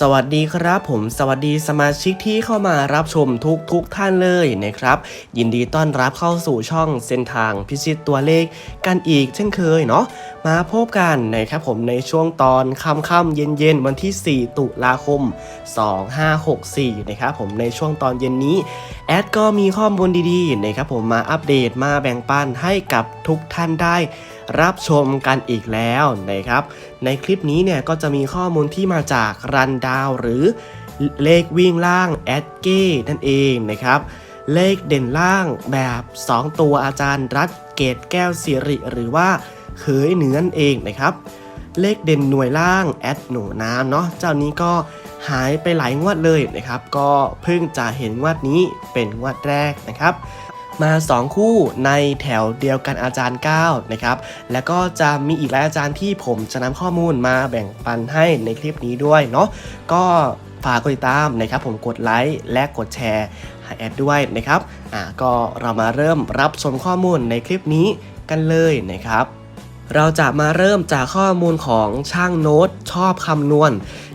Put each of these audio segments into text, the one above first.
สวัสดีครับผมสวัสดีสมาชิกที่เข้ามารับชมทุกทุกท่านเลยนะครับ ยินดีต้อนรับเข้าสู่ช่องเส้นทางพิชิตตัวเลขกันอีกเช่นเคยเนาะมาพบกันนะครับผมในช่วงตอนค่ำๆเย็นๆ วันที่ 4 ตุลาคม 2564 นะครับผมในช่วงตอนเย็นนี้แอดก็มีข้อมูลดีๆนะครับผมมาอัปเดตมาแบ่งปันให้กับทุกท่านได้ รับชมกันอีกแล้วนะครับ ในคลิปนี้เนี่ยก็จะมีข้อมูลที่มาจากรันดาวหรือเลขวิ่งล่างแอดเก้นั่นเองนะครับ เลขเด่นล่างแบบ 2 ตัวอาจารย์รัฐเกตแก้วสิริ หรือว่าเขยเหนือนั่นเองนะครับ เลขเด่นหน่วยล่างแอดหนูน้ำเนาะเจ้านี้ก็หายไปหลายงวดเลยนะครับ ก็เพิ่งจะเห็นงวดนี้เป็นงวดแรกนะครับ มา 2 คู่ในแถวเดียวกันอาจารย์9นะครับแล้วก็จะมีอีกหลายอาจารย์ที่ผมจะนำข้อมูลมาแบ่งปันให้ในคลิปนี้ด้วยเนาะก็ฝากกดติดตามนะครับผมกดไลค์และกดแชร์ให้แอดด้วยนะครับอ่าก็เรามาเริ่มรับชมข้อมูลในคลิปนี้กันเลยนะครับ เราจะมาเริ่มจากข้อมูลของช่างโน้ตชอบคำนวณ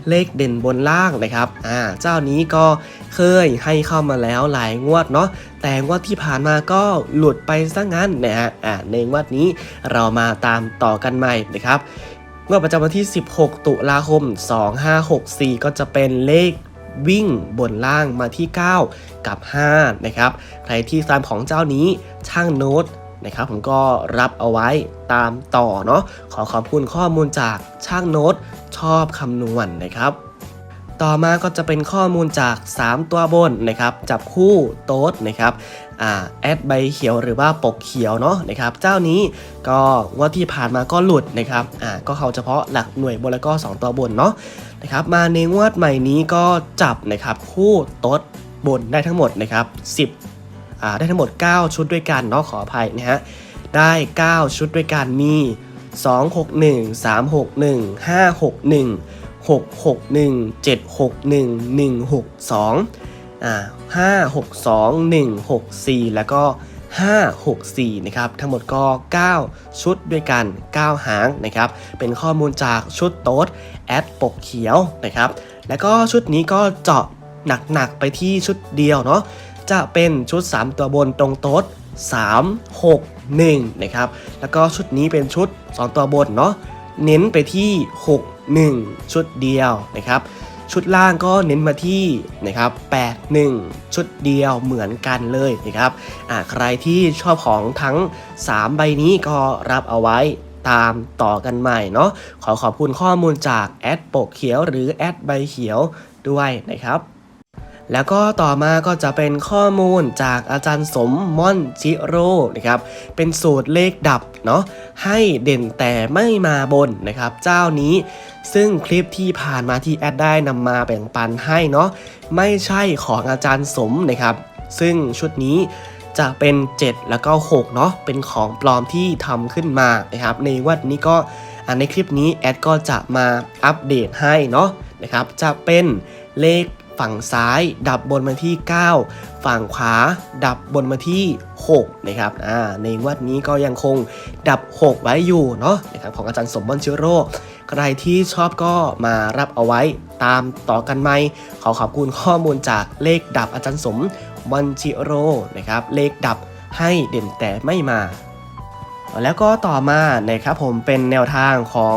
เลขเด่นบนล่างนะครับ อ่า เจ้านี้ก็เคยให้เข้ามาแล้วหลายงวดเนาะ แต่งวดที่ผ่านมาก็หลุดไปซะงั้นนะฮะ อ่า ในงวดนี้เรามาตามต่อกันใหม่นะครับงวดประจำวันที่ 16 ตุลาคม 2564 ก็จะเป็นเลขวิ่งบนล่างมาที่ 9 กับ 5 นะครับ ใครที่ตามของเจ้านี้ช่างโน้ต นะครับผมก็รับเอาไว้ตามต่อเนาะขอขอบคุณข้อมูลจากช่างโน้ตชอบคำนวณนะครับต่อมาก็จะเป็นข้อมูลจาก 3 ตัวบนนะครับจับคู่โต๊ดนะครับอ่าแอดใบเขียวหรือว่าปกเขียวเนาะนะครับเจ้านี้ก็งว่าที่ผ่านมาก็หลุดนะครับอ่าก็เขาเฉพาะหลักหน่วยบนแล้วก็ 2 ตัวบนเนาะนะครับมาในงวดใหม่นี้ก็จับนะครับคู่โต๊ดบนได้ทั้งหมดนะครับ10 ได้ทั้งหมด 9 ชุดด้วยกันเนาะขออภัยนะฮะ ได้ 9 ชุดด้วยกันมี 2 6 1 3 6 1 5 6 1 6 6 1 7 6 1 1 6 2อ่า5 6 2 1 6 4 แล้วก็ 5 6 4 นะครับ ทั้งหมดก็ 9 ชุดด้วยกัน 9 หางนะครับ เป็นข้อมูลจากชุดโต๊ดแอดปกเขียวนะครับ แล้วก็ชุดนี้ก็เจาะหนักๆไปที่ชุดเดียวเนาะ จะเป็นชุด 3 ตัวบนตรงโต๊ด3 6 1นะครับแล้วก็ชุดนี้เป็นชุด 2 ตัวบนเนาะเน้นไปที่ 6 1 ชุดเดียวนะครับชุดล่างก็เน้นมาที่นะครับ8 1 ชุดเดียวเหมือนกันเลยนะครับอ่าใครที่ชอบของทั้ง 3 ใบนี้ก็รับเอาไว้ตามต่อกันใหม่เนาะขอขอบคุณข้อมูลจากแอดปกเขียวหรือแอดใบเขียวด้วยนะครับ แล้วก็ต่อมาก็จะเป็นข้อมูลจากอาจารย์สมม่อนจิโร่นะครับ เป็นสูตรเลขดับเนาะให้เด่นแต่ไม่มาบนนะครับ เจ้านี้ซึ่งคลิปที่ผ่านมาที่แอดได้นำมาแบ่งปันให้เนาะไม่ใช่ของอาจารย์สมนะครับ ซึ่งชุดนี้จะเป็น 7 แล้วก็6เนาะเป็นของปลอมที่ทำขึ้นมานะครับ ในวันนี้ก็ในคลิปนี้แอดก็จะมาอัปเดตให้เนาะนะครับ จะเป็นเลข ฝั่งซ้าย ดับบนมาที่ 9 ฝั่งขวา ดับบนมาที่ 6 นะครับอ่าในงวัดนี้ก็ยังคงดับ 6 ไว้อยู่เนาะนะครับของอาจารย์สมบัติเชิโร่ใครที่ชอบก็มารับเอาไว้ตามต่อกันไหมขอขอบคุณข้อมูลจากเลขดับอาจารย์สมบันชิโรนะครับเลขดับให้เด่นแต่ไม่มา แล้วก็ต่อมานะครับผมเป็นแนวทางของ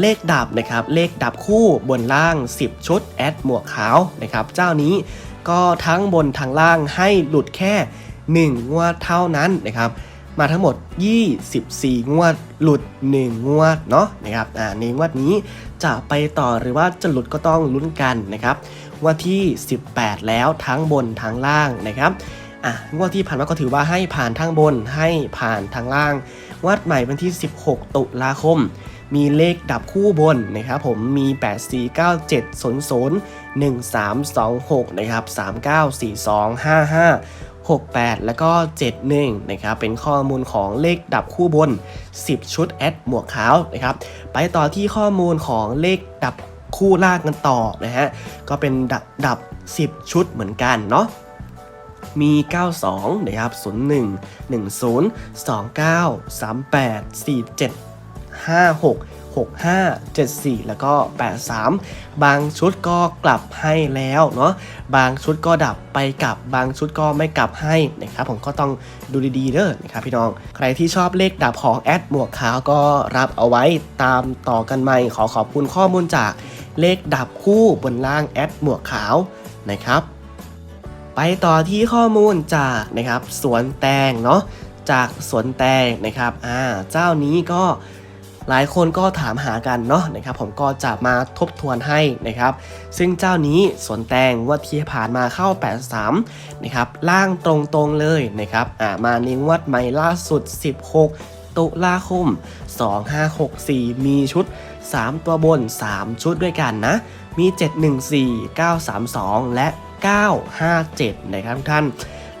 เลขดับนะครับเลขดับคู่บนล่าง 10 ชุดแอดหมวกขาวนะครับเจ้านี้ก็ทั้งบนทั้งล่างให้หลุดแค่ 1 งวดเท่านั้นนะครับมาทั้งหมด 24 งวด หลุด 1 งวด เนาะนะครับอ่าในงวดนี้จะไปต่อหรือว่าจะหลุดก็ต้องลุ้นกันนะครับงว่าที่ 18 แล้วทั้งบนทั้งล่างนะครับอะงวดที่ผ่านมาก็ถือว่าให้ผ่านทั้งบนให้ผ่านทั้งล่าง วัดใหม่วันที่ 16 ตุลาคม มีเลขดับคู่บนนะครับผมมี 8 4 9 7 0 0 1 3 2 6นะครับ3 9 4 2 5 5 68 แล้วก็ 71 นะครับ เป็นข้อมูลของเลขดับคู่บน 10 ชุดแอดหมวกขาวนะครับ ไปต่อที่ข้อมูลของเลขดับคู่ล่างกันต่อนะฮะ ก็เป็นดับดับ 10 ชุดเหมือนกันเนาะ มี 92 นะครับ 01 10 29 38 47 56 65 74 แล้วก็ 83 บางชุดก็กลับให้แล้วเนาะบางชุดก็ดับไปกลับบางชุดก็ไม่กลับให้นะครับผมก็ต้องดูดีๆเด้อนะครับพี่น้อง ใครที่ชอบเลขดับของแอดหมวกขาวก็รับเอาไว้ตามต่อกันใหม่ขอขอบคุณข้อมูลจากเลขดับคู่บนล่างแอดหมวกขาวนะครับ ไปต่อที่ข้อมูลจากนะครับสวนแตงเนาะจากสวนแตงนะครับอ่าเจ้านี้ก็ หลายคนก็ถามหากันเนาะนะครับผมก็จะมาทบทวนให้นะครับ ซึ่งเจ้านี้สวนแตงว่าที่ผ่านมาเข้า 83นะครับล่างตรงๆเลยนะครับอ่ามาในงวดใหม่ล่าสุด 16 ตุลาคม 2564 มีชุด 3 ตัวบน 3 ชุดด้วยกันนะ มี 714 932 และ 957 นะครับทุกท่าน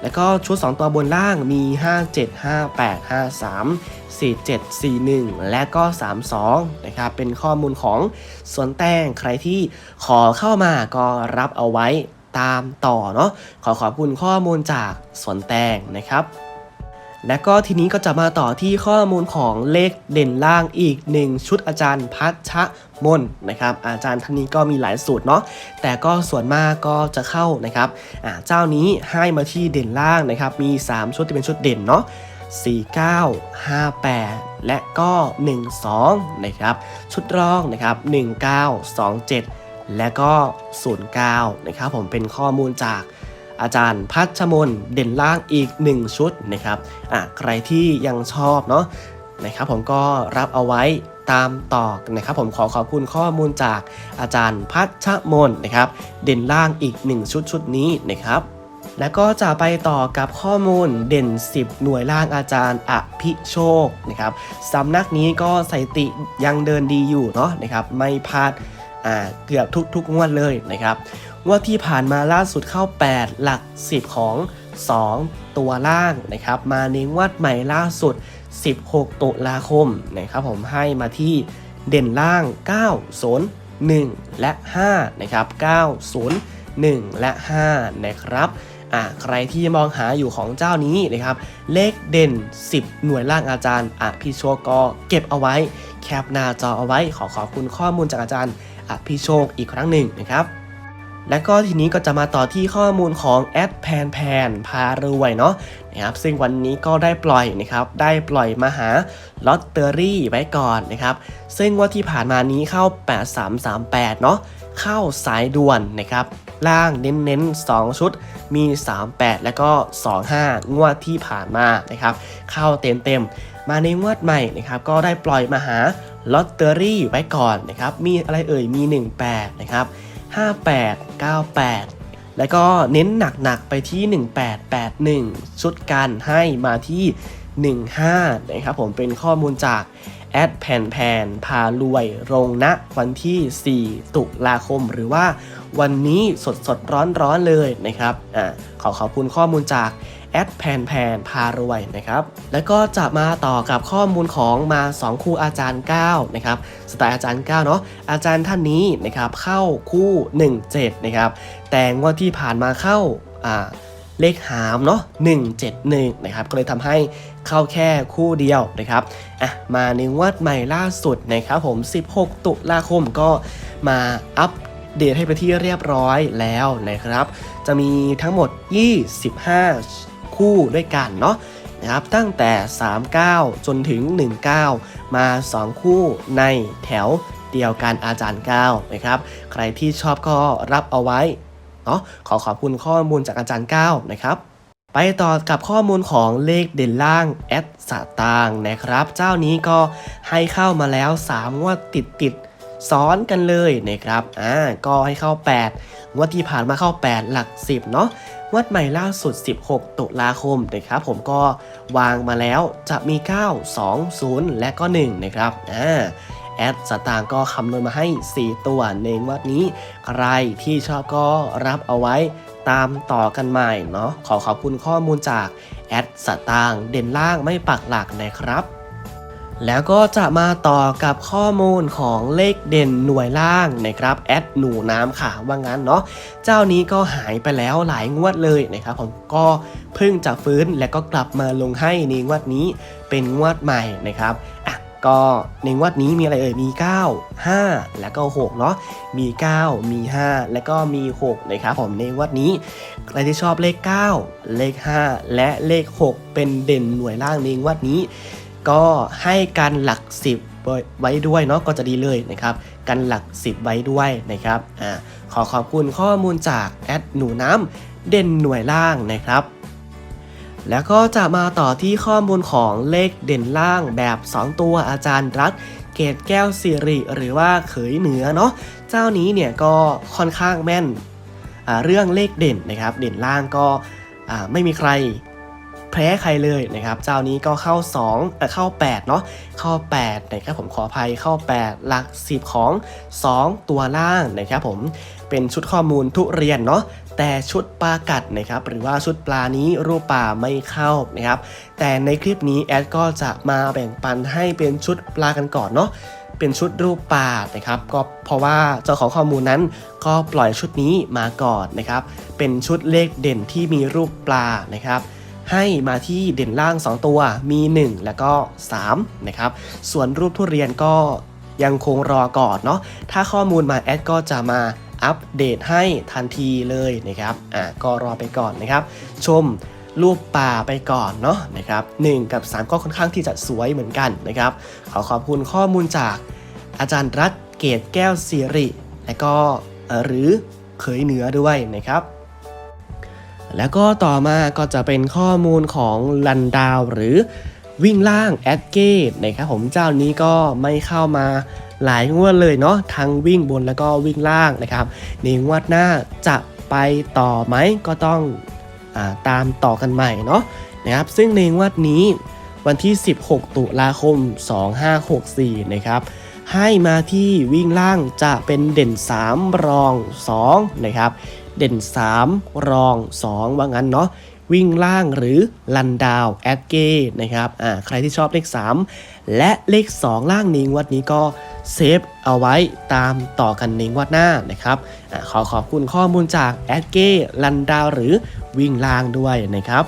แล้วก็ชุด 2 ตัวบนล่างมี 57 58 53 47 41 และก็ 32 นะครับ เป็นข้อมูลของสวนแตงใครที่ขอเข้ามาก็รับเอาไว้ตามต่อเนาะขอขอบคุณข้อมูลจากสวนแตงนะครับและก็ทีนี้ก็จะมาต่อที่ข้อมูลของเลขเด่นล่างอีก 1 ชุดอาจารย์พัชะมนนะครับ อาจารย์ท่านนี้ก็มีหลายสูตรเนาะแต่ก็ส่วนมากก็จะเข้านะครับเจ้านี้ให้มาที่เด่นล่างนะครับ มี 3 ชุดที่เป็นชุดเด่นเนาะ 49 58 และก็ 12 นะครับ ชุดรองนะครับ 1927 และก็ 09 นะครับผมเป็นข้อมูลจากอาจารย์พัชมนเด่นล่างอีก 1 ชุดนะครับอะใครที่ยังชอบเนาะนะครับผมก็รับเอาไว้ตามต่อนะครับผมขอขอบคุณข้อมูลจากอาจารย์พัชมนนะครับ เด่นล่างอีก 1 ชุดชุดนี้นะครับ แล้วก็จะไปต่อกับข้อมูลเด่น 10 หน่วยล่างอาจารย์อภิโชคนะครับสำนักนี้ก็สถิติยังเดินดีอยู่เนาะนะครับไม่พลาดเกือบทุกๆงวดเลยนะครับงวดที่ผ่านมาล่าสุดเข้า 8 หลัก 10 ของ 2 ตัวล่างนะครับมาในงวดใหม่ล่าสุด 16 ตุลาคมนะครับผมให้มาที่เด่นล่าง 9 0 1 และ 5 นะครับ 9 0 1 และ 5 นะครับ อะใครที่มองหาอยู่ของเจ้านี้นะครับ เลขเด่น 10 หน่วยล่างอาจารย์อภิโชคก็เก็บเอาไว้ แคปหน้าจอเอาไว้ขอขอบคุณข้อมูลจากอาจารย์อภิโชคอีกครั้งหนึ่งนะครับและก็ทีนี้ก็จะมาต่อที่ข้อมูลของแอดแพนแพนพารวยเนาะนะครับซึ่งวันนี้ก็ได้ปล่อยนะครับได้ปล่อยมาหาลอตเตอรี่ไว้ก่อนนะครับซึ่งว่าที่ผ่านมานี้เข้า 8338 เนาะเข้าสายด่วนนะครับ ล่างเน้นๆ 2 ชุดมี 38 แล้วก็ 25 งวดที่ผ่านมานะครับเข้าเต็มๆ มาในงวดใหม่นะครับก็ได้ปล่อยมาหาลอตเตอรี่ไว้ก่อนนะครับมีอะไรเอ่ยมี 18 นะครับ 58 98แล้วก็เน้นหนักๆไปที่ 1881 ชุดกันให้มาที่ 15 นะครับผมเป็นข้อมูลจาก แอดแผ่นแผ่นพารวยลงณวันที่ 4 ตุลาคม หรือว่าวันนี้สดสดร้อนร้อนเลยนะครับอ่าขอขอบคุณข้อมูลจากแอดแผ่นแผ่นพารวยนะครับ แล้วก็จะมาต่อกับข้อมูลของมา 2 คู่อาจารย์9นะครับสไตล์อาจารย์9เนาะอาจารย์ท่านนี้นะครับเข้าคู่ 17นะครับแต่งวดที่ผ่านมาเข้าอ่า เลขหามเนาะ171นะครับก็เลยทำให้เข้าแค่คู่เดียวนะครับอะมาในงวดใหม่ล่าสุดนะครับผม 16 ตุลาคมก็มาอัปเดตให้ไปที่เรียบร้อยแล้วนะครับ จะมีทั้งหมด 25 คู่ด้วยกันเนาะนะครับตั้งแต่ 39 จนถึง 19 มา 2 คู่ในแถวเดียวกันอาจารย์ 9 นะครับ ใครที่ชอบก็รับเอาไว้ เนาะขอขอบคุณข้อมูลจากอาจารย์ก้าวนะครับไปต่อกับข้อมูลของเลขเด่นล่างแอดสตางนะครับ เจ้านี้ก็ให้เข้ามาแล้ว 3 งวดติดติดซ้อนกันเลยนะครับ อ่า ก็ให้เข้า 8 งวดที่ผ่านมาเข้า 8 หลัก 10 เนาะ งวดใหม่ล่าสุด 16 ตุลาคมนะครับ ผมก็วางมาแล้วจะมี 9 2 0 และก็ 1 นะครับ อ่า แอดสตางก็คำนวณมาให้ 4 ตัวในงวดนี้ ใครที่ชอบก็รับเอาไว้ตามต่อกันใหม่เนาะขอขอบคุณข้อมูลจากแอดสตางเด่นล่างไม่ปักหลักนะครับแล้วก็จะมาต่อกับข้อมูลของเลขเด่นหน่วยล่างนะครับแอดหนูน้ำค่ะว่างั้นเนาะเจ้านี้ก็หายไปแล้วหลายงวดเลยนะครับผมก็เพิ่งจะฟื้นและก็กลับมาลงให้ในงวดนี้เป็นงวดใหม่นะครับอะ ก็ในงวดนี้มีอะไรเอ่ย มี 9 5 แล้วก็ 6 เนาะ มี 9 มี 5 แล้วก็มี 6 นะครับผมในงวดนี้ ใครที่ชอบเลข 9 เลข 5 และเลข 6 เป็นเด่นหน่วยล่างในงวดนี้ ก็ให้กันหลัก 10ไว้ด้วยเนาะก็จะดีเลยนะครับ กันหลัก 10 ไว้ด้วยนะครับอ่าขอขอบคุณข้อมูลจากแอดหนูน้ำเด่นหน่วยล่างนะครับ แล้วก็จะมาต่อที่ข้อมูลของเลขเด่นล่างแบบ 2 ตัวอาจารย์รัฐเกตแก้วสิริ หรือว่าเขยเหนือเนาะเจ้านี้เนี่ยก็ค่อนข้างแม่นเรื่องเลขเด่นนะครับ เด่นล่างก็ไม่มีใคร แพ้ใครเลยนะครับเจ้านี้ก็เข้า2เอ่อเข้า8เนาะเข้า8นะครับผมขออภัยเข้า 8 หลัก 10 ของ 2 ตัวล่างนะครับผมเป็นชุดข้อมูลทุเรียนเนาะแต่ชุดปลากัดนะครับหรือว่าชุดปลานี้รูปปลาไม่เข้านะครับแต่ในคลิปนี้แอดก็จะมาแบ่งปันให้เป็นชุดปลากันก่อนเนาะเป็นชุดรูปปลานะครับก็เพราะว่าเจ้าของข้อมูลนั้นก็ปล่อยชุดนี้มาก่อนนะครับเป็นชุดเลขเด่นที่มีรูปปลานะครับ ให้มาที่เด่นล่าง 2 ตัวมี 1 แล้วก็ 3 นะครับ ส่วนรูปทุเรียนก็ยังคงรอก่อนเนาะถ้าข้อมูลมาแอดก็จะมาอัปเดตให้ทันทีเลยนะครับอะก็รอไปก่อนนะครับ ชมรูปป่าไปก่อนเนาะนะครับ1กับ 3 ก็ค่อนข้างที่จะสวยเหมือนกันนะครับ ขอขอบคุณข้อมูลจากอาจารย์รัตน์เกตแก้วสิริ และก็หรือเขยเหนือด้วยนะครับ แล้วก็ต่อมาก็จะเป็นข้อมูลของลันดาวหรือวิ่งล่างแอดเกตนะครับผมเจ้านี้ก็ไม่เข้ามาหลายงวดเลยเนาะทั้งวิ่งบนแล้วก็วิ่งล่างนะครับในงวดหน้าจะไปต่อไหมก็ต้องอาตามต่อกันใหม่เนาะนะครับซึ่งในงวดนี้วันที่ 16 ตุลาคม 2564 นะครับ ให้มาที่วิ่งล่างจะเป็นเด่น 3 รอง 2 นะครับ เด่น 3 รอง 2 ว่างั้นเนาะวิ่งล่างหรือลันดาวแอดเกนะครับอ่าใครที่ชอบเลข 3 และเลข 2 ล่างนี้งวดนี้ก็เซฟเอาไว้ตามต่อกันในงวดหน้านะครับอาขอขอบคุณข้อมูลจากแอดเกลันดาวหรือวิ่งล่างด้วยนะครับ